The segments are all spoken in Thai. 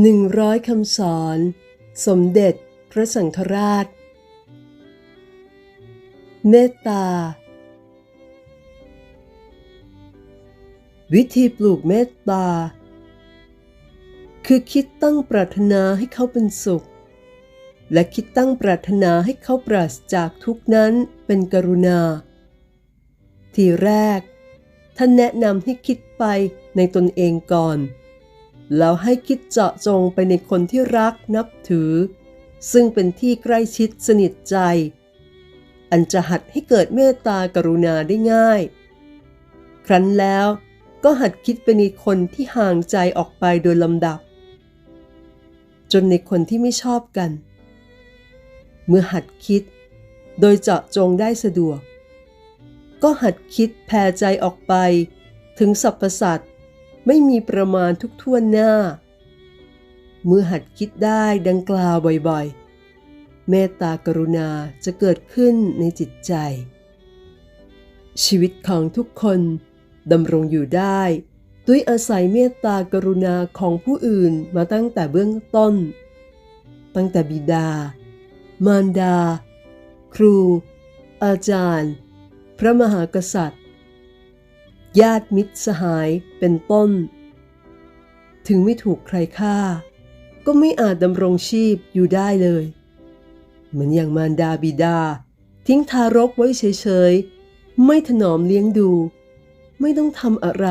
หนึ่งร้อยคำสอน สมเด็จพระสังฆราช เมตตา วิธีปลูกเมตตา คือคิดตั้งปรารถนาให้เขาเป็นสุข และคิดตั้งปรารถนาให้เขาปราศจากทุกนั้นเป็นกรุณา ทีแรก ท่านแนะนำให้คิดไปในตนเองก่อน แล้วให้คิดเจาะจงไปในคนที่รักนับถือ ซึ่งเป็นที่ใกล้ชิดสนิทใจ อันจะหัดให้เกิดเมตตากรุณาได้ง่าย ครั้นแล้วก็หัดคิดไปในคนที่ห่างใจออกไปโดยลำดับ จนในคนที่ไม่ชอบกัน เมื่อหัดคิด โดยเจาะจงได้สะดวก ก็หัดคิดแผ่ใจออกไปถึงสรรพสัตว์ ไม่มีประมาณทุกท่วนหน้า เมื่อหัดคิดได้ดังกล่าวบ่อยๆ เมตตากรุณาจะเกิดขึ้นในจิตใจ ชีวิตของทุกคนดำรงอยู่ได้ ด้วยอาศัยเมตตากรุณาของผู้อื่นมาตั้งแต่เบื้องต้น ตั้งแต่บิดา มารดา ครู อาจารย์ พระมหากษัตริย์ ญาติมิตรสหายเป็นต้น ถึงไม่ถูกใครฆ่า ก็ไม่อาจดำรงชีพอยู่ได้เลย เหมือนอย่างมารดาบิดา ทิ้งทารกไว้เฉยๆ ไม่ถนอมเลี้ยงดู ไม่ต้องทำอะไร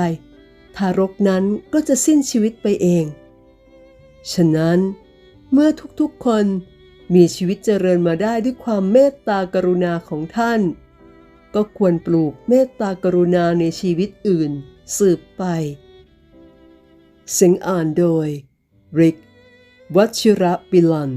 ทารกนั้นก็จะสิ้นชีวิตไปเอง ฉะนั้นเมื่อทุกๆคนมีชีวิตเจริญมาได้ด้วยความเมตตากรุณาของท่าน ก็ควรปลูกเมตตากรุณาในชีวิตอื่น สืบไป เสียงอ่านโดย ริก วัชิระปิลัน